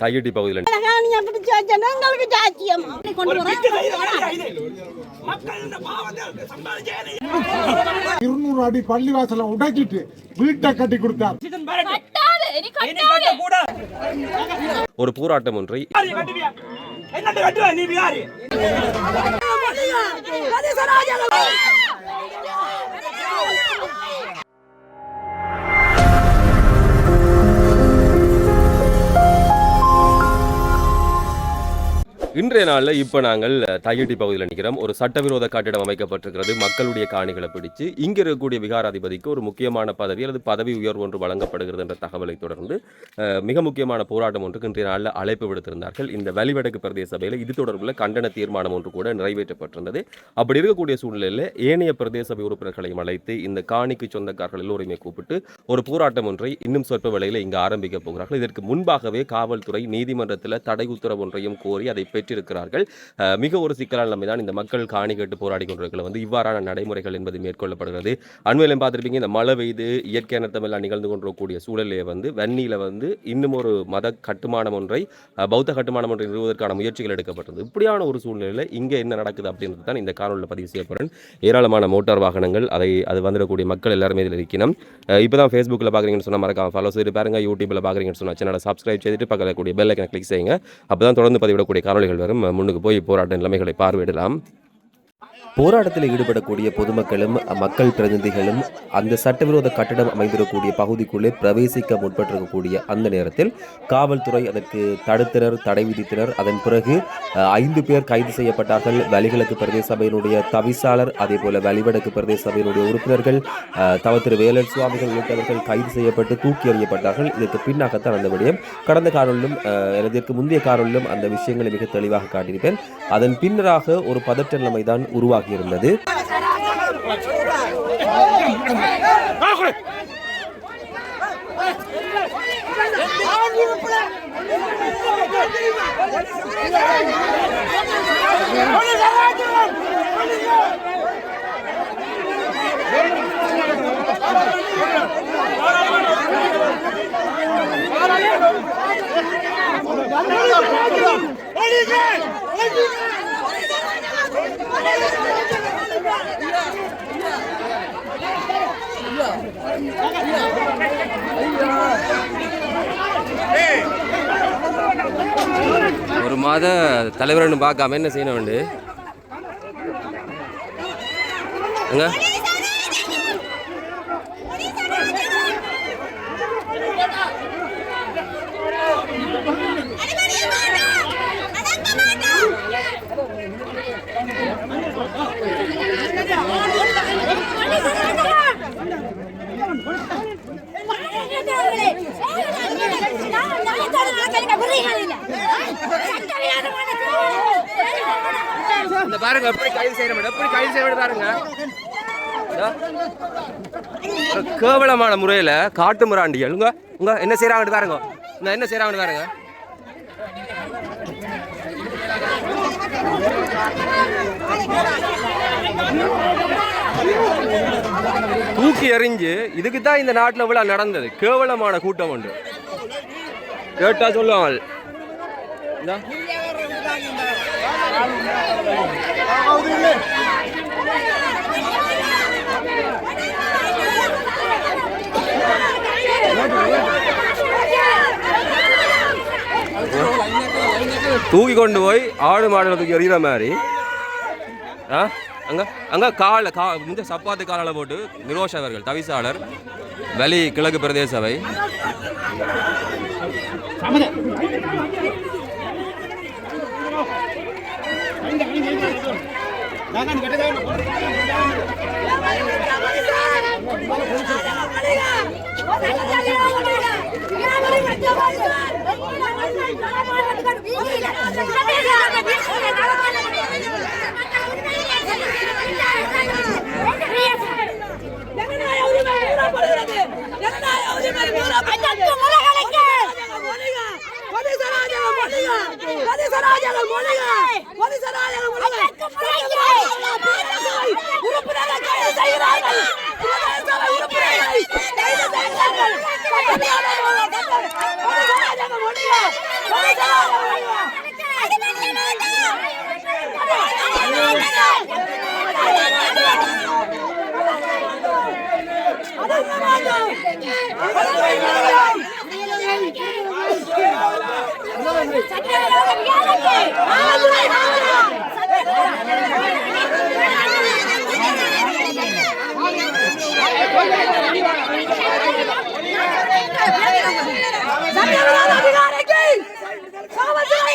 தையட்டி பகுதியில் இருநூறு அடி பள்ளிவாசலை உடைச்சிட்டு வீட்டை கட்டி கொடுத்தார். கட்டாது இனி கட்டாது. ஒரு போராட்டம் ஒன்றை இன்றைய நாளில் இப்போ நாங்கள் தையட்டி பகுதியில் நிற்கிறோம் ஒரு சட்டவிரோத கட்டிடம் அமைக்கப்பட்டிருக்கிறது. மக்களுடைய காணிகளை பிடிச்சு இங்கே இருக்கக்கூடிய விகாராதிபதிக்கு ஒரு முக்கியமான பதவி அல்லது பதவி உயர்வு ஒன்று வழங்கப்படுகிறது என்ற தகவலை தொடர்ந்து மிக முக்கியமான போராட்டம் ஒன்றுக்கு இன்றைய நாளில் அழைப்பு விடுத்திருந்தார்கள். இந்த வலிவடக்கு பிரதேச சபையில் இது தொடர்பில் கண்டன தீர்மானம் ஒன்று கூட நிறைவேற்றப்பட்டிருந்தது. அப்படி இருக்கக்கூடிய சூழ்நிலையில் ஏனைய பிரதேச சபை உறுப்பினர்களையும் அழைத்து இந்த காணிக்கு சொந்தக்காரர்கள் எல்லோருமே கூப்பிட்டு ஒரு போராட்டம் ஒன்றை இன்னும் சொற்ப வேளையில் இங்கு ஆரம்பிக்க போகிறார்கள். இதற்கு முன்பாகவே காவல்துறை நீதிமன்றத்தில் தடை உத்தரவு ஒன்றையும் கோரி அதை பெற்றிருக்கிறார்கள் மிக ஒரு சிக்கலான நிலைமை தான் இந்த மக்கள் காணி கேட்டு போராடி கொண்டிருக்கிற வந்து இவ்வாறான நடைமுறைகள் என்பது மேற்கொள்ளப்படுகிறது. அண்மையிலும் பார்த்துருப்பீங்க இந்த மழை பெய்து இயற்கை அனர்த்தம் நிகழ்ந்து கொண்டிருக்கக்கூடிய சூழலிலே வந்து வன்னியில் வந்து இன்னும் ஒரு மத கட்டுமானம் ஒன்றை பௌத்த கட்டுமானம் ஒன்றை நிறுவுவதற்கான முயற்சிகள் எடுக்கப்பட்டது. இப்படியான ஒரு சூழ்நிலையில் இங்கே என்ன நடக்குது அப்படின்றது தான் இந்த காணொலியில் பதிவு செய்யப்படுறேன் ஏராளமான மோட்டார் வாகனங்கள் அதை அது வந்துடக்கூடிய மக்கள் எல்லாருமே இதில் இருக்கணும். இப்போ தான் ஃபேஸ்புக்கில் பார்க்குறீங்கன்னு சொன்னால் மறக்காம ஃபாலோ செய்து பாருங்கள் யூடியூப்பில் பார்க்குறீங்கன்னு சொன்னால் சேனலை சப்ஸ்கிரைப் செய்துட்டு பக்கத்தில் கூடிய பெல் ஐக்கனை கிளிக் செய்யுங்க. அப்போ தான் தொடர்ந்து பதிவிடக்கூடிய காணொலிகள் வரும் முன்னுக்கு போய் போராட்ட நிலைமைகளை பார்வையிடலாம். போராட்டத்தில் ஈடுபடக்கூடிய பொதுமக்களும் மக்கள் பிரதிநிதிகளும் அந்த சட்டவிரோத கட்டடம் அமைந்திருக்கக்கூடிய பகுதிக்குள்ளே பிரவேசிக்க முற்பட்டிருக்கக்கூடிய அந்த நேரத்தில் காவல்துறை அதற்கு தடுத்தனர் தடை விதித்தனர். அதன் பிறகு ஐந்து பேர் கைது செய்யப்பட்டார்கள். வலிகிழக்கு பிரதேச சபையினுடைய தவிசாளர் அதே போல வலிவடக்கு பிரதேச சபையினுடைய உறுப்பினர்கள் தவ திரு வேலன் சுவாமிகள் உள்ளிட்டவர்கள் கைது செய்யப்பட்டு தூக்கி எறியப்பட்டார்கள். இதற்கு பின்னாகத்தான் அந்த விடயம். கடந்த காணொலிலும் அஹ், இதற்கு முந்தைய காணொலிலும் அந்த விஷயங்களை மிக தெளிவாக காட்டியிருப்பேன். அதன் பின்னராக ஒரு பதற்ற நிலைமை தான் உருவாகியிருந்தது ஒரு மாத தலைவர்னு பார்க்காம என்ன செய்யணும் வேண்டு எங்க இந்த பாருங்க எப்படி கைது செய்யற மேடம்? எப்படி கைது செய்ய பாருங்க. கேவலமான முறையில் காட்டு முராண்டிகள் உங்க உங்க என்ன செய்யறாங்கன்னு பாருங்க. இந்த என்ன செய்யறாங்கன்னு பாருங்க. தூக்கி எறிஞ்சு இதுக்கு தான் இந்த நாட்டில் விழா நடந்தது. கேவலமான கூட்டம் ஒன்று. கேட்டா சொல்லுவாங்க தூக்கி கொண்டு போய் ஆடு மாடுல தூக்கி எறிகிற மாதிரி. ஆ? அங்கே அங்கே காலில் கா இந்த சப்பாத்து காலால போட்டு நிரோஷ் அவர்கள் தவிசாளர் வலி கிழக்கு பிரதேச சபை. সামনে। দাঁড়ান কেটে দাও। না சட்டவிரோத அதிகாரிக்கு சாவதில்லை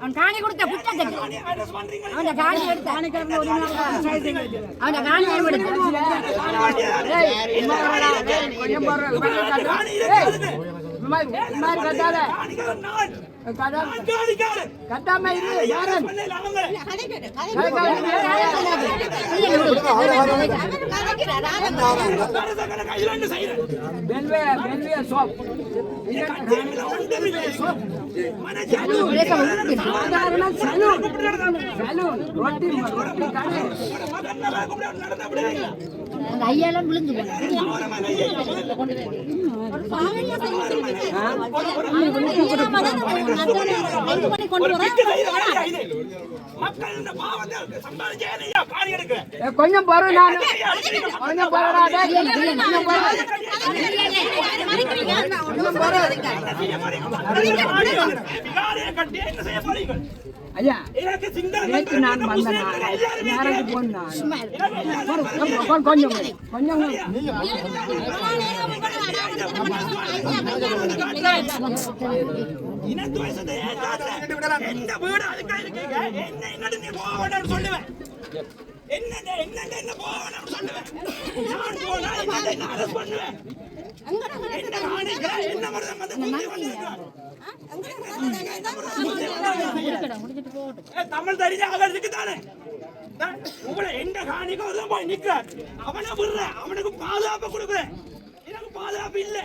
அவனை காணி கொடுத்த குற்றத்தை arrest பண்றீங்க. அவன் காணி எடுத்து அவன் காணி இருக்காதுன்னு. Ven, ven, அந்த ஐயாலாம் விழுந்து கொஞ்சம் பொறு நான் கொஞ்சம் டேய். கொஞ்சம் பொறு. என்ன ஐயா நேற்று நான் வந்த நாள் நேரத்துக்கு போனான் கொஞ்சம். கொஞ்சம்? என்ன என்ன போக வேண்டாம்னு சொல்லுவேன். நான் போனா என்ன arrest பண்ணுவேன். தமிழ் தெரிஞ்ச இருக்குதானே உங்களை எந்த காணிக்க ஒருத்தன் போய் நிக்க அவனை விடுறேன் அவனுக்கு பாதுகாப்பு கொடுக்குறேன் எனக்கு பாதுகாப்பு இல்லை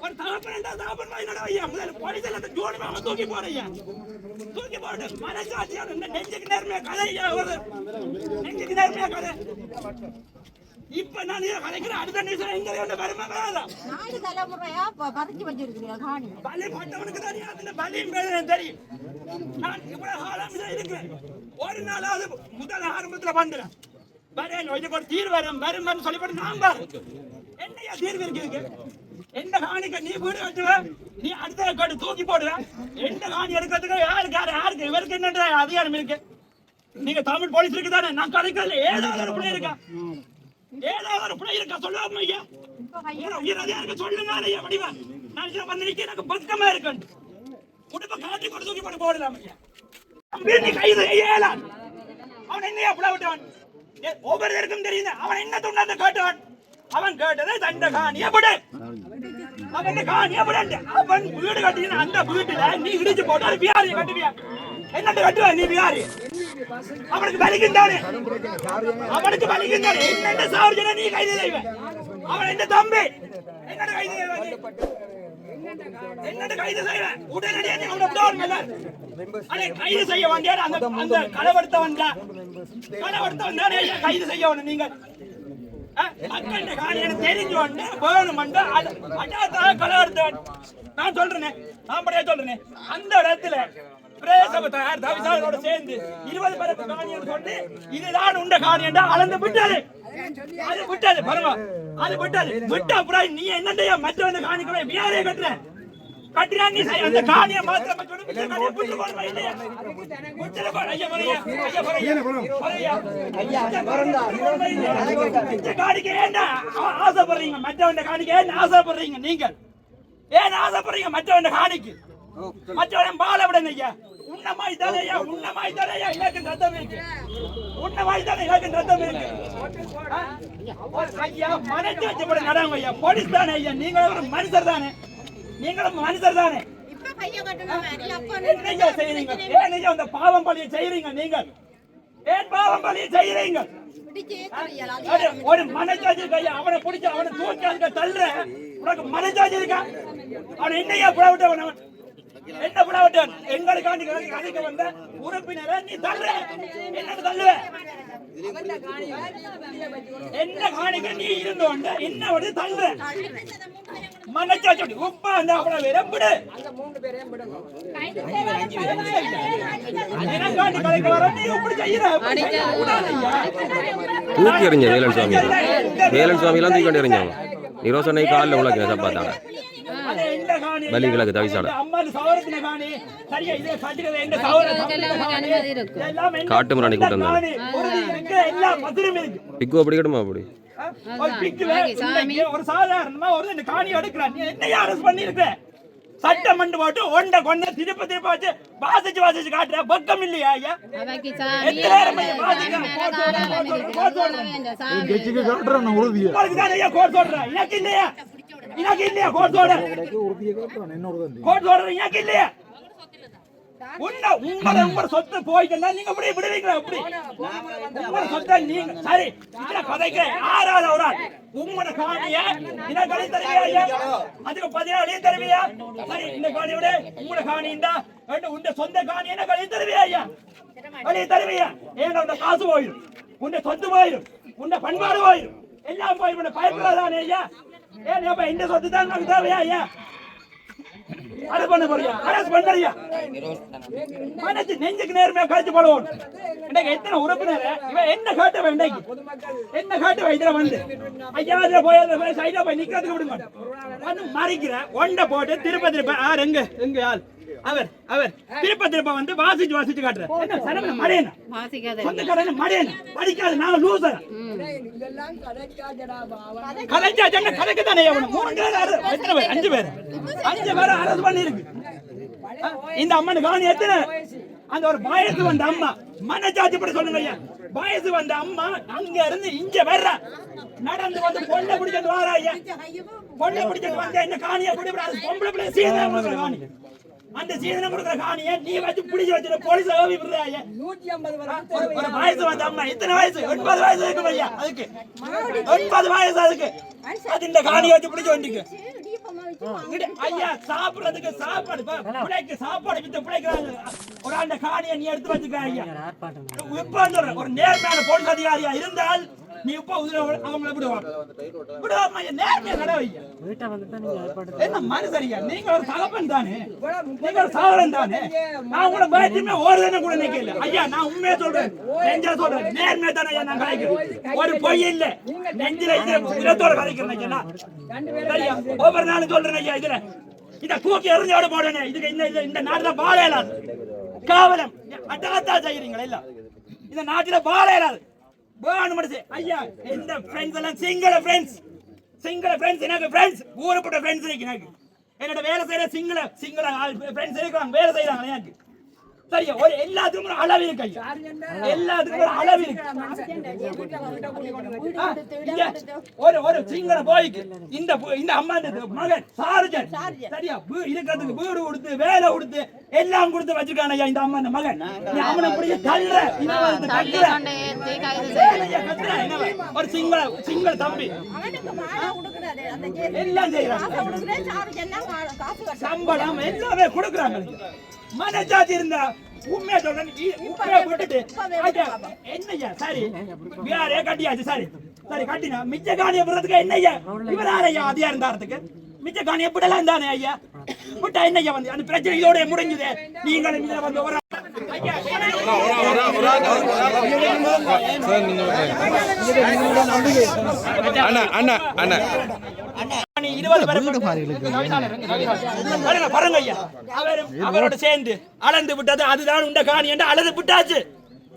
ஒரு தகப்பன் தகப்பன் மாதிரி நடவையா முதல்ல படித்தல ஜோடி மாம தூக்கி போறையா தூக்கி போட்டு நெஞ்சுக்கு நேர்மையா கதை ஐயா ஒரு நெஞ்சுக்கு நேர்மையா கதை இப்ப நான் இதை கலைக்கிறேன் அடுத்த நிமிஷம் எங்க வேண்ட வருமா வேணாம் நாலு தலைமுறையா ப- பறிச்சு வச்சிருக்கிறீங்க காணி. பலி பட்டவனுக்கு தெரியும் அதுல பலியும் தெரியும். நான் இவ்வளவு காலம் இருக்கிறேன் ஒரு நாளாவது முதல் ஆரம்பத்துல வந்துடுறேன். வரேன் இதுக்கு ஒரு தீர்வு வரும் வரும் வரும் சொல்லிப்பட்டு நான் பாரு என்னையா தீர்வு இருக்கு எந்த காணிக்க நீ வீடு கட்டுவ? நீ அடுத்த கட்டு தூக்கி போடுவ. எந்த காணி எடுக்கிறதுக்கு யாருக்கு யாரு யாருக்கு? இவருக்கு என்னன்ற அதிகாரம் இருக்கு. நீங்க தமிழ் போலீஸ் இருக்கு தானே நான் கதைக்கல ஏதாவது ஒரு பிள்ளை இருக்கா? ஏதாவது ஒரு பிள்ளை இருக்கா? சொல்லாம ஐயா. உயிர் உயிர் சொல்லுங்க ஐயா வடிவா நான் இங்க வந்து நிக்க எனக்கு பக்கமா இருக்கு உடுப்ப காட்டி கொண்டு தூக்கி போட்டு போடலாம் ஐயா. வீட்டு கைது ஏலான் அவன் என்னையா புள்ள விட்டவன்? ஒவ்வொருத்தருக்கும் தெரியுது. அவன் என்ன துண்டாந்த கேட்டவன்? அவன் கேட்டதை தண்ட காணிய விடு. அவன் காணிய விடு அவன் வீடு கட்டின அந்த வீட்டுல நீ இடிச்சு போட்டு பியாரிய கட்டுவியா? என்னட்டு கட்டுவ நீ யாரு அவனுக்கு வலிக்குந்தானே அவனுக்கு வலிக்குந்தானே என்னென்ன சார்ஜன நீ கைது செய்வ? அவன் என்ன தம்பி. என்னட்டு கைது செய்வ என்னட்டு கைது செய்வ? உடனடியா நீ அவனை விடாருங்கல்ல அடே. கைது செய்ய வேண்டிய அந்த அந்த களவெடுத்தவன் தான் களவெடுத்தவன் தானே கைது செய்ய வேணும் நீங்க மக்கள் காணியன்னு தெரிஞ்சு வந்து வேணுமென்று அஜாத்தாக களவெடுத்தவன். நான் சொல்றேனே. நான் படியா சொல்றேனே. அந்த இடத்துல பிரேசபத்தார் தவிசாலோட சேர்ந்து இருபது பேருக்கு காணியம் இதுதான் உண்ட காணியண்டா அளந்து விட்டது. அது விட்டது பாருங்க. அது விட்டது. விட்ட அப்புறம் நீ என்னண்டையா மற்றவனை காணிக்கவே வியாரையை கட்டுற. கட்டினா நீ. அந்த காணியை மாத்திரம் காணிக்கு ஏன்டா ஆ- ஆசைப்படுறீங்க. மற்றவன் காணிக்கு ஏன் ஆசைப்படுறீங்க? நீங்கள். ஏன் ஆசைப்படுறீங்க? மற்றவன் காணிக்கு. மற்றவன் பால விடுங்க ஐயா உன்னமாய் தானே ஐயா உன்னமாய் தானே ஐயா எனக்கு ரத்தம் இருக்கு. உன்னமாய் தானே எனக்கு ரத்தம் இருக்கு. ஐயா மனசு வச்சபடி நடங்க ஐயா போலீஸ் தானே ஐயா நீங்களும் ஒரு மனுஷர் தானே. நீங்களும் மனுஷர் தானே. இப்ப கைய கட்டணும் மாதிரி அப்ப என்ன ஐயா செய்யறீங்க ஏன் ஐயா அந்த பாவம் பழியை செய்யறீங்க நீங்கள்? ஏன் பாவம் பழியை செய்யறீங்க ஒரு மனசாட்சி இருக்கா ஐயா அவனை பிடிச்ச அவனை தூக்கி தள்ளுற உனக்கு மனசாட்சி இருக்கா? அவன் என்னையா புலவிட்டவன் அவன். என்ன புலவிட்டவன் எங்களுக்காண்டி கதைக்க வந்த உறுப்பினரை நீ தள்ளு. என்ன தள்ளுவ என்ன காணிக்க நீ இருந்தோண்ட என்ன வந்து தள்ளு. உப்பா அந்த அவனை எனக்காண்டி வர நீ இப்படி செய்யற? தூக்கி எறிஞ்ச வேலன் சுவாமி. வேலன் சுவாமிலாம் தூக்கி கொண்டு எறிஞ்சாங்க நிரோசனை காலில் உள்ள சப்பாத்தாங்க அது எந்த காணி? பலி கிழக்கு தவிசால. இந்த அம்மானு சவரத்தின காணி. சரியா, இது கட்டுறது எந்த சவர சவரத்தின காணி? இதெல்லாம் எந்த- காட்டு மிராணி கூட்டம் தான். பிக்கு அப்படி கிடுமா அப்படி? ஆ? ஒரு சாதாரணமா ஒரு இந்த காணி எடுக்கிறான். நீ என்னையா அரசு பண்ணிருக்க சட்டம் மண்டு போட்டு ஒண்ட கொண்ட திருப்ப திருப்ப வச்சு வாசிச்சு வாசிச்சு காட்டுற. பக்கம் இல்லையா ஐயா? கோர்ட் சொல்றேன் எனக்கு இல்லையா? எனக்கு இல்லையா என்னோட தம்பி கோர்ட் சொல்றது எனக்கு இல்லையா உன்ன உங்களோட உங்களோட சொத்து போயிட்டுன்னா நீங்க இப்படி விடுவீங்களா? இப்படி? உங்களோட சொத்தை நீங்க சரி இதுல கதைக்கு ஆறாவது ஒரு ஆள் உங்களோட காணிய இன கழி தருவியா அதுக்கு பதினாலையும் தருவியா? சரி இந்த காணி விட. உங்களோட காணி இந்த. உண்ட சொந்த காணி என்ன கழி தருவியா ஐயா? கழி தருவியா? ஏன்னா உண்ட காசு போயிடும். சொத்து பண்பாடு போயிடும். எல்லாம் போயிடும். பயப்படாதானே ஐயா? ஏன் அப்ப இந்த சொத்து தான் நமக்கு தேவையா ஐயா? அரசு பண்ண போறியா? மனசு நெஞ்சுக்கு நேர்மையா கழிச்சு போடுவோம். இன்னைக்கு எத்தனை உறுப்பினர்? இவன் என்ன காட்ட வேண்டாம் என்ன காட்ட இதுல வந்து? ஐயா அதுல போய் அதுல போய் சைடா போய் நிக்கிறதுக்கு விடுங்க. வந்து ஒண்ட போட்டு திருப்ப திருப்ப. ஆ எங்க எங்க ஆள். அவர் அவர். திருப்ப திருப்ப வந்து வாசிச்சு வாசிச்சு காட்டுற. என்ன சரவண மடையன? வாசிக்காத. சொந்தக்காரன மடையன? படிக்காத நான் லூசர் இதெல்லாம் கதைக்காதடா பாவா கலைஞா சொன்ன கலைக்கு தானே எவனும் மூணு பேர் எத்தனை பேர்? அஞ்சு பேர். அஞ்சு பேர் அரசு பண்ணிருக்கு இந்த அம்மன் கவனி எத்தனை? அந்த ஒரு வயசு வந்த அம்மா. மனச்சாட்சி படி சொல்லுங்க ஐயா. வயசு வந்த அம்மா அங்க இருந்து இங்க வர்ற. நடந்து வந்து பொண்ணை பிடிச்சிட்டு வாரா ஐயா. பொண்ணை பிடிச்சிட்டு வந்த இந்த காணியை பிடிப்படாது. பொம்பளை பிள்ளை கொடுக்குற காணி. அந்த சீதனம் கொடுக்குற காணியை நீ வச்சு பிடிச்சு வச்சுட்டு போலீஸ் ஓவி விடுற ஐயா நூற்றி ஐம்பது ஒரு வயசு வந்த அம்மா இத்தனை வயசு? எண்பது வயசு இருக்கு ஐயா அதுக்கு. எண்பது வயசு அதுக்கு. அது இந்த காணி வச்சு பிடிச்சு வச்சு இடு, ஐயா சாப்பிடுறதுக்கு சாப்பாடு பிள்ளைக்கு சாப்பாடு வித்து பிள்ளைக்கிறாங்க ஒரு அந்த காணியை நீ எடுத்து வச்சுக்க ஐயா. இப்ப ஒரு நேர்மையான போலீஸ் அதிகாரியா இருந்தால் நீ இப்ப உதிர அவங்கள விடுவாங்க விடுவாமா ஐயா நேர்மையா நட ஐயா என்ன மனுஷரியா? நீங்க ஒரு தகப்பன் தானே? நீங்க ஒரு சாவரன் தானே? நான் உங்களை பயத்துமே ஒரு தினம் கூட நிக்கல. ஐயா நான் உண்மையா சொல்றேன். நெஞ்சா சொல்றேன். நேர்மையா தானே ஐயா நான் கலைக்கிறேன். ஒரு பொய் இல்ல. நெஞ்சில இருக்கிற இடத்தோட கலைக்கிறேன் ஐயா நான். சரியா ஒவ்வொரு நாளும் சொல்றேன் ஐயா இதுல. இத தூக்கி எறிஞ்சோட போடணும் இதுக்கு இந்த இந்த- இந்த நாட்டுல வாழ இயலாது காவலம். அட்டகத்தா செய்யறீங்களா இல்ல இந்த நாட்டுல வாழ இயலாது வேணும் மனசு ஐயா இந்த ஃப்ரெண்ட்ஸ் எல்லாம் சிங்கள ஃப்ரெண்ட்ஸ் சிங்கள ஃப்ரெண்ட்ஸ் எனக்கு ஃப்ரெண்ட்ஸ் ஊரப்பட்ட ஃப்ரெண்ட்ஸ் இருக்கு எனக்கு. என்னோட வேலை செய்யற சிங்கள சிங்கள ஃப்ரெண்ட்ஸ் இருக்காங்க வேலை செய்யறாங்க எனக்கு. சரியா ஒரு எல்லாத்துக்கும் ஒரு அளவு இருக்கு ஐயா. எல்லாத்துக்கும் ஒரு அளவு இருக்கு. ஒரு ஒரு சிங்கள போய்க்கு. இந்த இந்த அம்மா இந்த மகன் சார்ஜன். சரியா? இருக்கிறதுக்கு வீடு கொடுத்து வேலை கொடுத்து எல்லாம் கொடுத்து வச்சிருக்கான ஐயா இந்த அம்மா இந்த மகன் நீ அவனை பிடிக்க தள்ளுற? ஒரு சிங்கள சிங்கள தம்பி. எல்லாம் செய்யறாங்க. சம்பளம் எல்லாமே கொடுக்குறாங்க. மனசாட்சி இருந்தா உண்மையா சொல்றேன் உண்மையா விட்டுட்டு ஐயா, என்னய்யா? சரி. வேறே கட்டியாச்சு. சரி. சரி கட்டினா மிச்ச காணிய போறதுக்கு என்னய்யா? இவர் யாரையா அதிகாரம் இருந்தாரத்துக்கு மிச்ச காணிய விடலாம் தானே ஐயா? விட்டா என்னய்யா வந்து? அந்த பிரச்சனை இதோட முடிஞ்சது. நீங்களும் இதுல வந்து ஒரு ஐயா அண்ணா அண்ணா அண்ணா. அவரோட சேர்ந்து அளந்து விட்டது அதுதான் உண்ட காணி என்று அளந்து விட்டாச்சு.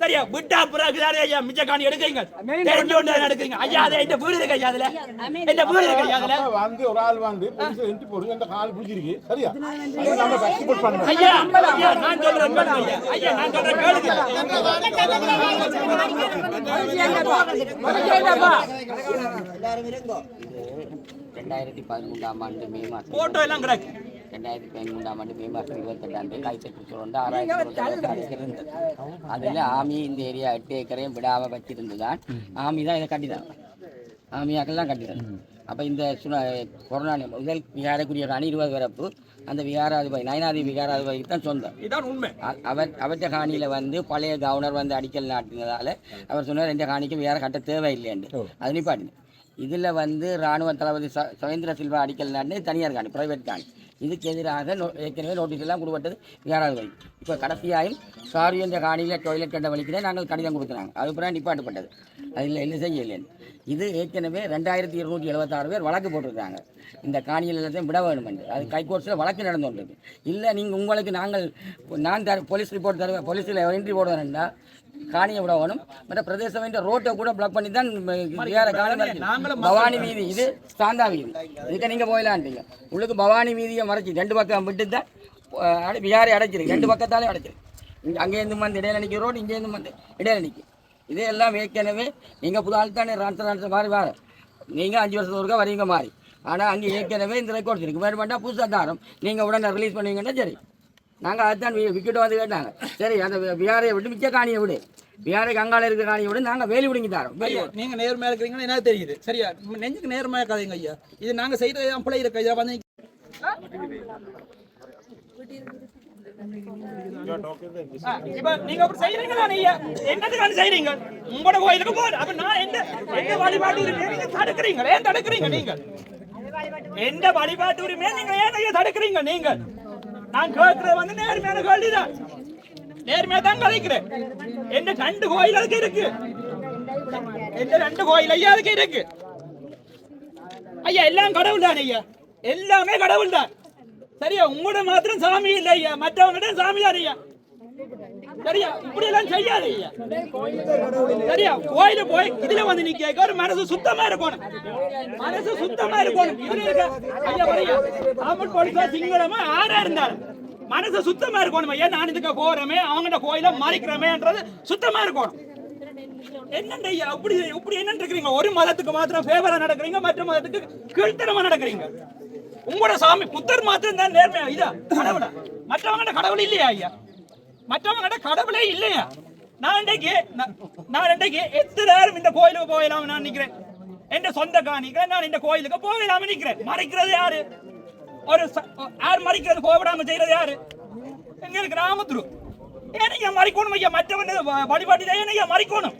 சரியா விட்டா பிறகு ஐயா மிச்ச காணி எடுக்கிறீங்க. தெரிஞ்சு கொண்டு எடுக்கிறீங்க. ஐயா அது எந்த வீடு இருக்கு ஐயா அதுல? எந்த வீடு இருக்கு ஐயா அதுல? வந்து ஒரு ஆள் வந்து போலீஸ் போடுங்க அந்த கால் பிடிச்சிருக்கு. சரியா? நம்ம ஐயா ஐயா நான் சொல்றேன் ஐயா. ஐயா நான் சொல்றேன் கேளுங்க. ரெண்டாயிரத்தி பதிமூன்றாம் ஆண்டு மே மாதம். போட்டோ எல்லாம் கிடக்கு. ரெண்டாயிரத்தி பதிமூன்றாம் ஆண்டு மே மாதம் இருபத்தெட்டாம் தேதி கைத்தட்டு சொல்லிட்டு ஆறாயிரத்தி இருந்தது அதில் ஆமி இந்த ஏரியா எட்டு ஏக்கரையும் விடாமல் வச்சிருந்து தான் ஆமி தான் இதை கட்டிதான். ஆமியாக்கெல்லாம் கட்டிதான். அப்போ இந்த சுன கொரோனா முதல் விகாரக்குரிய ராணி இருபது வரப்பு அந்த விகாராதிபதி நயனாதி விகாராதிபதிக்கு தான் சொந்தம். இதான் உண்மை. அவர் அவற்ற காணியில் வந்து பழைய கவர்னர் வந்து அடிக்கல் நாட்டினதால அவர் சொன்னார் இந்த காணிக்கு வேற கட்ட தேவையில்லைன்னு அது நிப்பாட்டினு இதில் வந்து ராணுவ தளபதி ச சுவேந்திர சில்வா அடிக்கல் நாட்டினு தனியார் காணி பிரைவேட் காணி. இதுக்கு எதிராக நோ ஏற்கனவே நோட்டீஸ் எல்லாம் கொடுப்பட்டது விகாராதிபதி இப்போ கடைசியாயும் சாரி என்ற காணியில் டொய்லெட் கண்ட வலிக்கிறேன் நாங்கள் கடிதம் கொடுக்குறாங்க. அது பிறகு நிப்பாட்டுப்பட்டது. அதில் என்ன செய்யலைன்னு. இது ஏற்கனவே ரெண்டாயிரத்தி இருநூற்றி எழுபத்தாறு பேர் வழக்கு போட்டிருக்காங்க. இந்த காணியில் எல்லாத்தையும் விட வேண்டும் என்று. அது கைகோர்ட்ஸில் வழக்கு நடந்து கொண்டிருக்கு. இல்லை நீங்கள் உங்களுக்கு நாங்கள் நான் தர போலீஸ் ரிப்போர்ட் தருவேன். போலீஸில் என்ட்ரி போடுவேன்டா காணியை விட வேணும். மற்ற பிரதேசம் என்ற ரோட்டை கூட பிளாக் பண்ணி தான் வேற காணி பவானி வீதி இது சாந்தா வீதி. இதுக்கு நீங்கள் போயிடலான்ட்டீங்க உள்ளுக்கு பவானி வீதியை மறைச்சி ரெண்டு பக்கம் விட்டு தான் அடை- விகாரை அடைச்சிருக்கு ரெண்டு பக்கத்தாலே அடைச்சிருக்கு இங்கே அங்கேருந்து வந்து இடையில நிற்கிற ரோடு இங்கேருந்து வந்து இடையில நிற்கும் இதையெல்லாம் எல்லாம் ஏற்கனவே நீங்கள் புது ஆள் தானே ரான்சர் ரான்சர் மாதிரி வேறு நீங்கள் அஞ்சு வருஷத்துக்கு ஒருக்கா வரீங்க மாறி. ஆனால் அங்கே ஏற்கனவே இந்த ரெக்கார்ட்ஸ் இருக்குது வேறு பண்ணால் புதுசாக தாரம். நீங்கள் உடனே ரிலீஸ் பண்ணுவீங்கன்னா சரி. நாங்கள் அதுதான் விக்கெட் வந்து கேட்டாங்க. சரி அந்த விகாரையை விட்டு மிச்ச காணியை விடு. விகாரைக்கு அங்கால இருக்கிற காணியை விடு நாங்கள் வேலி பிடிங்கி தரோம். ஐயா நீங்க நேர்மையா இருக்கிறீங்கன்னு எனக்கு தெரியுது? சரியா நெஞ்சுக்கு நேர்மையா இருக்காதீங்க ஐயா. இது நாங்க செய்யறது என் பிள்ளை இருக்கு ஐயா வந்து நீங்க அப்படி செய்யறீங்களா ஐயா? என்னதுக்கான செய்றீங்க? உங்களோட கோயிலுக்கு போற அப்ப நான் என்ன எந்த வழிபாட்டு நீங்க தடுக்கிறீங்க? ஏன் தடுக்கிறீங்க நீங்க? எந்த வழிபாட்டு உரிமையை நீங்க ஏன் தடுக்கிறீங்க நீங்க? நான் கேட்கறது வந்து நேர்மையான கேள்விதான். நேர்மையா தான் கதைக்கிறேன். என்ன ரெண்டு கோயில் அதுக்கு இருக்கு? என்ன ரெண்டு கோயில் ஐயா அதுக்கு இருக்கு. ஐயா எல்லாம் கடவுள் தான் ஐயா. எல்லாமே கடவுள் தான். சரியா? உங்களோட மாத்திரம் சாமி இல்லை ஐயா. மற்றவங்கிட்ட சாமி தான் ஐயா. சரியா? இப்படி எல்லாம் செய்யாது ஐயா சரியா? கோயில போய் இதுல வந்து நீ கேட்க ஒரு மனசு சுத்தமா இருக்கணும். மனசு சுத்தமா இருக்கணும். இதுல இருக்க தமிழ் போலீஸா சிங்களமா ஆறா இருந்தாலும் மனசு சுத்தமா இருக்கணும்? ஐயா நான் இதுக்கு போறமே? அவங்கள்ட்ட கோயில மறைக்கிறமேன்றது சுத்தமா இருக்கணும். என்னண்ட ஐயா அப்படி இப்படி என்ன இருக்கிறீங்க? ஒரு மதத்துக்கு மாத்திரம் ஃபேவரா நடக்கிறீங்க மற்ற மதத்துக்கு கீழ்த்தனமா நடக்கிறீங்க. உங்களோட சாமி புத்தர் மாத்திரம் தான் நேர்மையா? இதா கடவுளா? மற்றவங்க கடவுள் இல்லையா ஐயா? மற்றவங்க கடவுளே இல்லையா? நான் இன்றைக்கு நான்- இன்றைக்கு எத்தனை நேரம் இந்த கோயிலுக்கு போகலாம் நான் நிக்கிறேன் என் சொந்த காணிக்கிறேன் நான் இந்த கோயிலுக்கு போயிடலாம் நிக்கிறேன் மறைக்கிறது யாரு? ஒரு ச- யார் மறைக்கிறது? போகவிடாம செய்யறது யாரு? எங்களுக்கு இருக்கிற ராமத்துரு ஏனையா மறைக்கணும் ஐயா? மற்றவன் வழிபாட்டு ஏனையா மறைக்கணும்?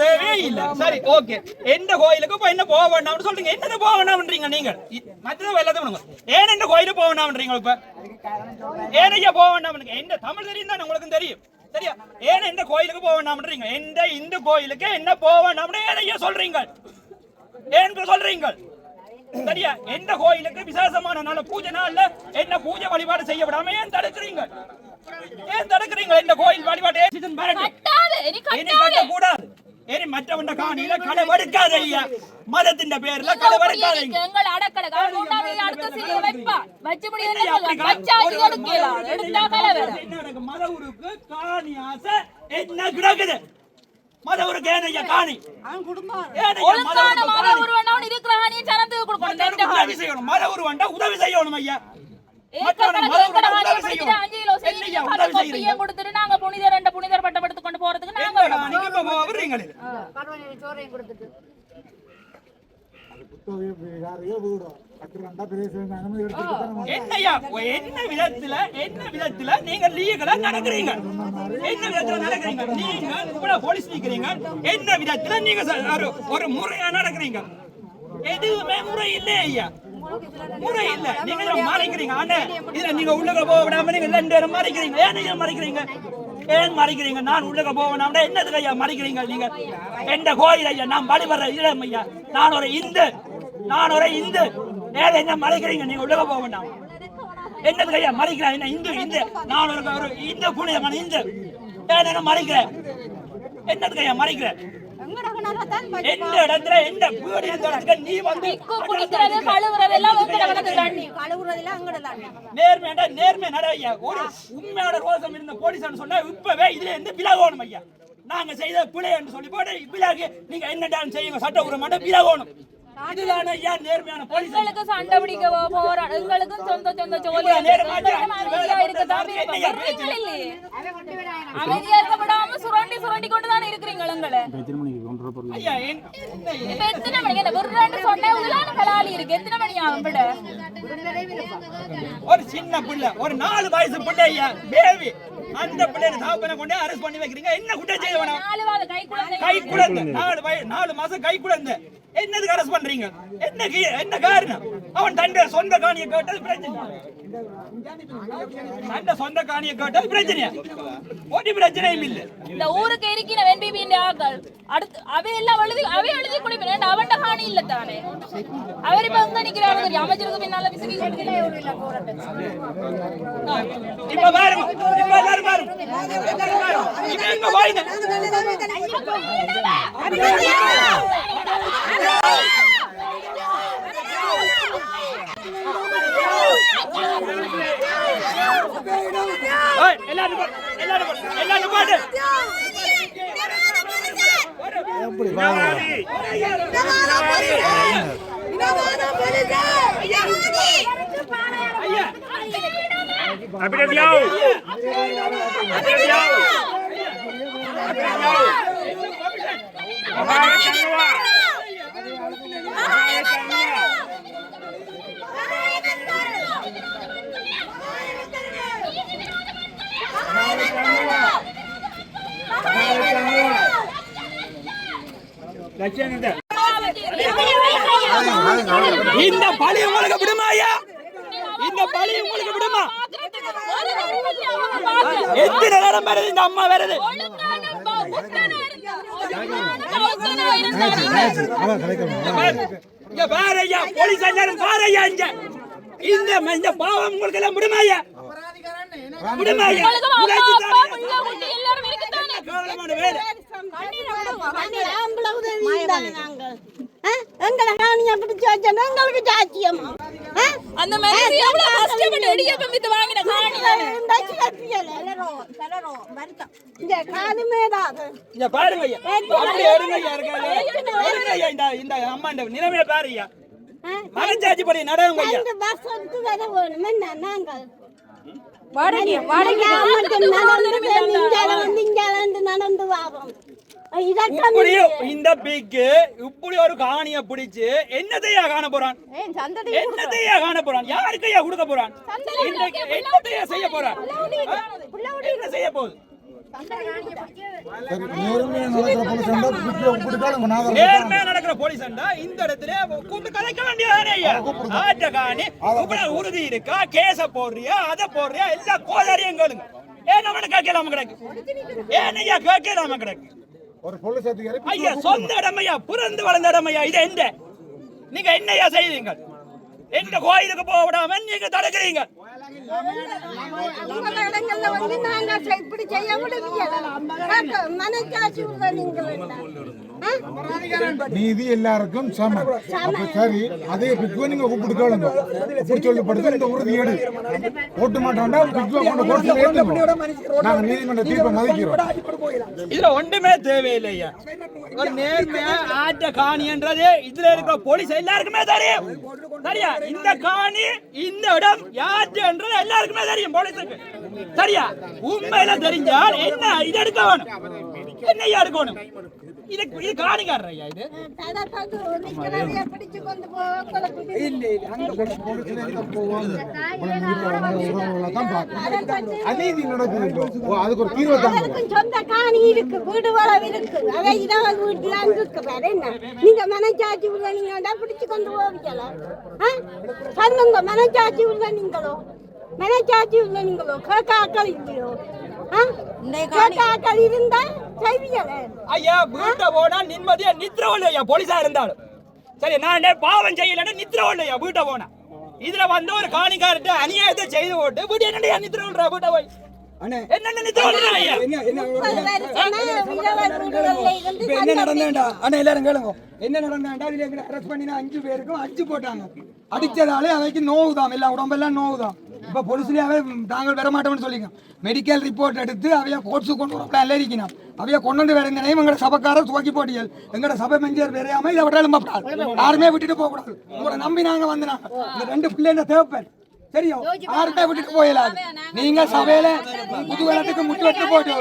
தேவையே இல்ல சரி ஓகே. எந்த கோயிலுக்கு போய் என்ன போக வேண்டாம்னு சொல்றீங்க. என்னது போக வேண்டாம்ன்றீங்க நீங்க மற்றது எல்லாத்தையும் பண்ணுங்க ஏன் இந்த கோயிலுக்கு போக வேண்டாம்ன்றீங்க இப்ப? போக வேண்டாம் எந்த தமிழ் தெரியும் தானே உங்களுக்கு தெரியும். சரியா? ஏன் எந்த கோயிலுக்கு போக வேண்டாம்ன்றீங்க? எந்த இந்து கோயிலுக்கு என்ன போக வேண்டாம்னு ஏனையா சொல்றீங்க? ஏன் சொல்றீங்க? சரியா? எந்த கோயிலுக்கு விசேஷமான நாள் பூஜை நாள்ல என்ன பூஜை வழிபாடு செய்ய விடாம ஏன் தடுக்கிறீங்க? ஏன் தடுக்கிறீங்க? இந்த கோயில் வழிபாடு ஏன் இனி மற்றவண்ட காணியில களவெடுக்காத ஐயா மதத்தின் பேர்ல களவெடுக்காதீங்க எங்கள் அடக்கடை கவுண்டாவே அடுத்த சீரிய வைப்பா வச்சா ஒரு எடுக்கலாம் மத எடுத்தா வேற என்ன? மத உருக்கு காணி ஆசை என்ன கிடக்குது மத காணி ஒழுங்கான மத? உருவனவன் சனத்துக்கு கொடுக்கணும் மத உதவி செய்யணும் ஐயா புனிதர் ரெண்டு புனிதர் பட்டம் எடுத்து கொண்டு போறதுக்கு நாங்க என்ன விதத்துல? என்ன விதத்துல? நீங்க லீகலா நடக்கிறீங்க. என்ன விதத்துல நடக்கிறீங்க? நீங்க இவ்வளவு போலீஸ் நிக்கிறீங்க. என்ன விதத்துல நீங்க ஒரு முறையா நடக்கிறீங்க? எதுவுமே முறை இல்லை ஐயா முறை இல்ல. நீங்க மறைக்கிறீங்க ஆனா இதுல நீங்க உள்ளக போக விடாம நீங்க ரெண்டு பேரும் மறைக்கிறீங்க. ஏன் நீங்க மறைக்கிறீங்க? ஏன் மறைக்கிறீங்க? நான் உள்ளக போக வேணாம். என்னதுக்கு ஐயா மறைக்கிறீங்க நீங்க? எந்த கோயில் ஐயா? நான் வழிபடுற இடம் ஐயா. நான் ஒரு இந்து. நான் ஒரு இந்து. ஏன் என்ன மறைக்கிறீங்க? நீங்க உள்ள போக வேண்டாம் என்னது ஐயா மறைக்கிறேன் என்ன இந்து இந்து. நான் ஒரு ஒரு இந்து புனிதமான இந்து. ஏன் என்ன மறைக்கிறேன் என்னது ஐயா மறைக்கிறேன் எந்த இடத்துல எந்த வீடு இருந்த இடத்துல நீ வந்து திக்கு குடிக்கிறது கழுவுறது எல்லாம் உங்க கணக்கு தண்ணி கழுவுறதுல அங்கட தான் நேர்மையாண்டா நேர்மை நட ஐயா ஒரு உண்மையான ரோசம் இருந்த போலீஸ் சொன்னா இப்பவே இதுல இருந்து விலகணும் ஐயா. நாங்க செய்த பிழை என்று சொல்லி போட்டு விலகு நீங்க என்னடான்னு செய்யுங்க சட்டபூர்வமான விலகணும். இதுதானே ஐயா நேர்மையான போலீஸ் எங்களுக்கு சண்டை பிடிக்க போறோம் எங்களுக்கும் சொந்த சொந்த ஜோலி இவ்வளவு நேரம் ஆச்சு. அமைதியா இருக்கத்தான் என்னய்யா விருப்பம். இல்லையே. அமைதியா இருக்க விடாம சுரண்டி சுரண்டி கொண்டு தான் இருக்கிறீங்க என்ன இப்ப எத்தனை மணிக்கு? என்ன விருறாண்டு சொன்ன உள்ளான கலாலி இருக்கு. எத்தனை மணி ஆகும் விட? ஒரு சின்ன பிள்ளை ஒரு நாலு வயசு பிள்ளை ஐயா. பேபி அந்த பிள்ளைய சாப்பிட கொண்டு அரெஸ்ட் பண்ணி வைக்கிறீங்க. என்ன குற்றம் செய்ய வேணாம்? நாலு கை குழந்தை கை குழந்தை. நாலு நாலு மாசம் கை குழந்தை. என்னது அரெஸ்ட் பண்றீங்க? என்ன கீ- என்ன காரணம்? அவன் தண்ட சொந்த காணியை கேட்டது பிரச்சனை. தண்ட சொந்த காணியை கேட்டது பிரச்சனையா? ஒரு பிரச்சனையும் இல்லை. இந்த ஊருக்கு இருக்கிற என்பிபி ஆக்கள் அடுத்து அவை எல்லாம் எழுதி அவை எழுதி குடிப்பேன் அவன்ட காணி இல்ல தானே? அவர் இப்ப எங்க நிக்கிறாரு? அமைச்சருக்கு பின்னால விசிறி இப்ப பாருங்க இப்ப எல்லாரும் வாயின ஏய், எல்லாரும் பாரு, எல்லாரும் பாரு, எல்லாரும் பாரு. எப்படி பாருங்க ஐயா இந்த பழி உங்களுக்கு விடுமா ஐயா? இந்த பழி உங்களுக்கு விடுமா? எத்தனை நேரம் வருது இந்த அம்மா வருது? இங்க பாரு ஐயா போலீஸ் எல்லாரும் பாரு ஐயா இங்க. இந்த இந்த பாவம் உங்களுக்கு எல்லாம் விடுமா ஐயா? தானே. எங்களை காணியா பிடிச்சு வச்சோன்னா எங்களுக்கு சாட்சியமா அந்த மாதிரி எவ்வளவு கஷ்டப்பட்டு இடியப்பம் வித்து வாங்கின காணி தானே. இந்த காலுமேடாது இங்க பாருங்க ஐயா. அப்படியே எடுங்க ஐயா இருக்காது எடுங்க ஐயா இந்த இந்த அம்மா இந்த நிலைமையை பாரு ஐயா. மனச்சாட்சி படி நடவுங்க ஐயா. பஸ் எடுத்து வர வேணும் நாங்கள். இந்த பீக்கு இப்படி ஒரு காணிய பிடிச்சு என்னத்தையா காண போறான்? என்னத்தையா காண போறான்? யாருக்கையா கொடுக்க போறான்? என்னத்தையா செய்ய போறான்? என்ன செய்ய போகுது? நேர்மையா நடக்கிற போலீஸ் அண்டா இந்த இடத்துல கூப்பிட்டு கலைக்க வேண்டியதானே ஐயா. ஆட்ட காணி இவ்வளவு உறுதி இருக்கா கேச போடுறியா அதை போடுறியா எல்லா கோதாரியும் கேளுங்க ஏன் நம்மள கேட்கலாம கிடக்கு ஏன் ஐயா கேட்கலாம கிடக்கு ஒரு போலீஸ் அதிகாரி ஐயா சொந்த இடமையா பிறந்து வளர்ந்த இடமையா இது எந்த? நீங்க என்னையா செய்வீங்க எந்த கோயிலுக்கு போக விடாம நீங்க தடுக்கிறீங்க? உங்கள இடங்கள்ல வந்து நாங்க இப்படி செய்ய மனச்சாட்சி உள்ள நீங்கள் நீதி எல்லாருக்கும் சமம். அப்ப சரி அதே பிக்குவை நீங்க கூப்பிட்டு கேளுங்க. அப்படி சொல்லப்படுது இந்த உறுதி எடு. ஓட்டு மாட்டோம்னா பிக்குவை கொண்டு கோர்ட்டில் ஏற்றுங்க நாங்க நீதிமன்ற தீர்ப்பை மதிக்கிறோம். இதுல ஒன்றுமே தேவையில்லையா? ஒரு நேர்மையா ஆட்ட காணின்றது இதுல இருக்கிற போலீஸ் எல்லாருக்குமே தெரியும். சரியா? இந்த காணி இந்த இடம் யாருன்றது எல்லாருக்குமே தெரியும் போலீஸுக்கு. சரியா? உண்மையில தெரிஞ்சால் என்ன இது எடுக்க வேணும். என்னையா எடுக்கணும்? இது இது காணிக்காரர் ஐயா இது? பிடிச்சு கொண்டு போக தான் பார்க்கணும். அநீதி நடக்குது இப்போ. ஓ, அதுக்கு ஒரு தீர்வை தாங்க. எல்லாருக்கும் சொந்த காணி இருக்கு வீடு வளம் இருக்கு. அதை இதான் வீட்டுல இருக்கு வேற என்ன? நீங்க மனச்சாட்சி உள்ள நீங்க பிடிச்சு கொண்டு போவீங்களா? சொல்லுங்க மனச்சாட்சி உள்ள நீங்களோ? மனச்சாட்சி உள்ள நீங்களோ? கேட்காக்கள் இல்லையோ? இருந்தா ஐயா வீட்டை போனா நிம்மதியா நித்திரவல்ல ஐயா போலீஸா இருந்தாலும். சரி நான் என்ன பாவம் செய்யலன்னு நித்திர இல்லையா வீட்டை போனா. இதுல வந்து ஒரு காணிக்காரர்கிட்ட அநியாயத்தை செய்து போட்டு வீட்டு விடுறா வீட்டை போய்? என்னென்ன நித்திர விடுறா ஐயா? என்ன நடந்தேன்டா அண்ணா எல்லாரும் கேளுங்க. என்ன நடந்தேன்டா இதுல எங்களை அரெஸ்ட் பண்ணினா அஞ்சு பேருக்கும் அடிச்சு போட்டாங்க. அடிச்சதாலே அவைக்கு நோவுதான் எல்லாம் உடம்பெல்லாம் நோவுதான். இப்ப பொலிஸ்லயாவே தாங்கள் வர மாட்டோம்னு சொல்லிங்க. மெடிக்கல் ரிப்போர்ட் எடுத்து அவைய கோர்ட்ஸு கொண்டு வர பிளான்ல இருக்கணும் அவைய கொண்டு வந்து வேற நினைவு எங்கட சபைக்காரர் துவக்கி போட்டியல். எங்கட சபை மெஞ்சர் வரையாம இதை விட எழும்பப்படாது யாருமே விட்டுட்டு போகக்கூடாது. உங்களை நம்பி நாங்க வந்தனா இந்த ரெண்டு பிள்ளைங்க தேவைப்பேன் சரியா யாருமே விட்டுட்டு போயிடாது நீங்க சபையில புது வெள்ளத்துக்கு முட்டு வெட்டு போட்டு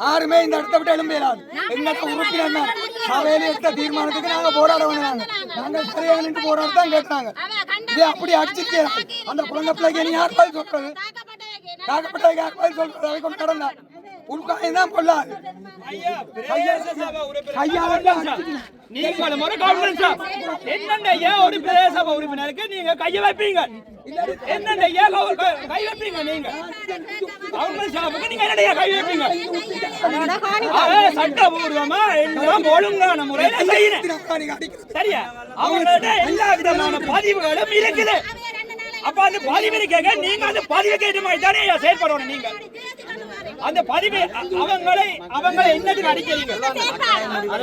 யாருமே இந்த இடத்த விட்டு எழும்பிடலாம் எங்களுக்கு உறுப்பினர் சபையில எடுத்த தீர்மானத்துக்கு நாங்க போராட வந்தாங்க நாங்க சரியா நின்று போராடத்தான் கேட்டாங்க இதே அப்படி அடிச்சிருக்கலாம் அந்த குழந்தை பிள்ளைக்கு நீ யார் பதில் சொல்றது காக்கப்பட்ட யார் பதில் சொல்றது அதை கொண்டு கடந்தா உள்காயம் தான் கொள்ளாது நீங்களும் ஒரு கவர்மெண்ட் என்னென்ன ஏன் ஒரு பிரதேச உறுப்பினருக்கு நீங்க கைய வைப்பீங்க. என்னென்ன ஏன் க- வைப்பீங்க நீங்க? கவர்மெண்ட் சபைக்கு நீங்க என்னடைய கை வைப்பீங்க? சட்டபூர்வமா எல்லாம் ஒழுங்கான முறையில செய்யணும். சரியா? எல்லா விதமான பதிவுகளும் இருக்குது. அப்ப அந்த பதிவு இருக்க நீங்க அந்த பதிவு கேட்ட மாதிரி தானே செயல்படணும் நீங்க? அந்த பதிவு அவங்களை அவங்களை என்னதுக்கு அடிக்கிறீங்க? அது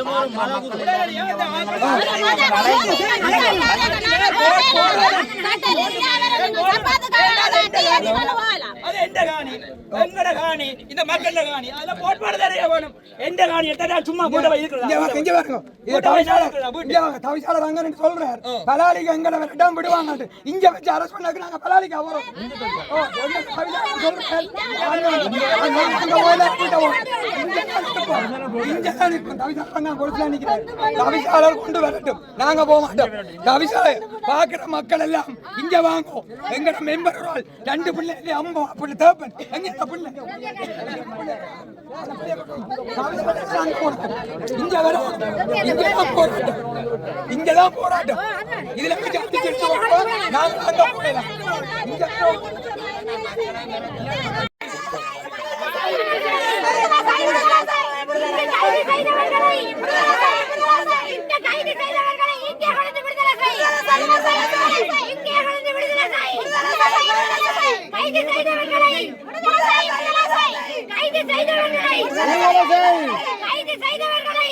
இந்த மக்கள் காணி. அதுல போட்டு தெரிய வேணும். எந்த காணி? எடுத்தா சும்மா போட்டு போய் இருக்கிறாங்க இங்க பாருங்க இது தவிசாளர் தவிசாளர் அங்க சொல்றாரு. பலாலிக்கு எங்களை விரட்டாம விடுவாங்க இங்க வச்சு அரசு பண்ணாக்கு நாங்க பலாலிக்கு அவரோம் தவிசாளர் கொண்டு வரட்டும். நாங்க போக மாட்டோம். தவிசாளர் பாக்குற மக்கள் எல்லாம் இங்க வாங்கும் எங்கட மெம்பர் ரோல்? ரெண்டு பிள்ளை அம்மா அப்படி தேப்பன். எங்க இந்த பிள்ளை? இங்க வர இங்கதான் போராட்டம் இங்கதான் போராட்டம் இதுல போய் ஜாதி செலுத்த நாங்க அங்க போயிடலாம் இங்க செய்தவர்களை கைது செய்தவர்களை கைது செய்தவர்களை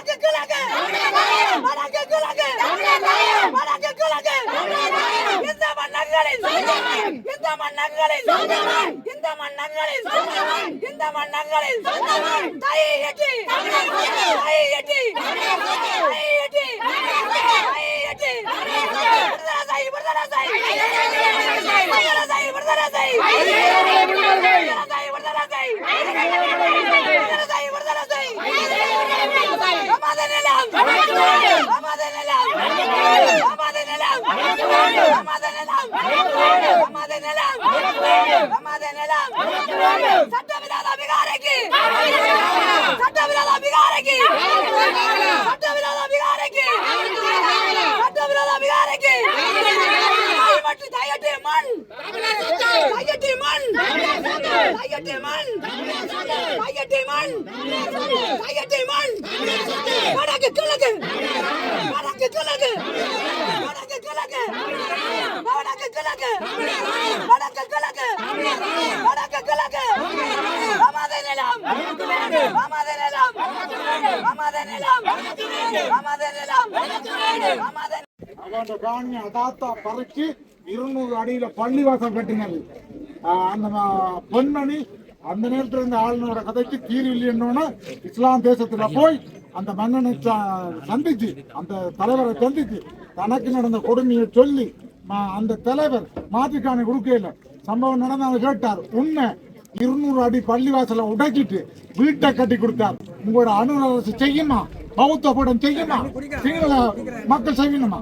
மன்னர்களின் இந்த மன்னர்களின் இந்த மன்னர்களின் தையட்டி தையட்டி தையட்டி தையட்டி விடுதலை செய் விடுதலை செய் விடுதலை செய் விடுதலை செய் விடுதலை செய் விடுதலை செய் விடுதலை செய் விடுதலை செய் அமத நிலம். அமத நிலம். அமத நிலம். দাবি தையட்டி மண் தையட்டி மண் தையட்டி மண் வடக்கு கிழக்கு. வடக்கு கிழக்கு. வடக்கு கிழக்கு. வடக்கு கிழக்கு. வடக்கு கிழக்கு. வடக்கு கிழக்கு. அமத நிலம். அமத நிலம். அமத நிலம். அமத நிலம். அமத அவன் காணியை அதாத்தா பறிச்சு இருநூறு அடியில் பள்ளிவாசல் கட்டினது. அந்த பெண்மணி அந்த நேரத்தில் இருந்த ஆளுநரோட கதைக்கு தீர்வு இல்லைன்னொன்னு இஸ்லாம் தேசத்துல போய் அந்த மன்னனை ச- சந்திச்சு அந்த தலைவரை சந்திச்சு தனக்கு நடந்த கொடுமையை சொல்லி அந்த தலைவர் மாத்திக்கான கொடுக்கல சம்பவம் நடந்து அவர் கேட்டார். உண்மை இருநூறு அடி பள்ளிவாசலை உடைச்சிட்டு வீட்டை கட்டி கொடுத்தார். உங்களோட அணு அரசு செய்யுமா? பௌத்த படம் செய்யுமா? சிங்கள மக்கள் செய்யணுமா?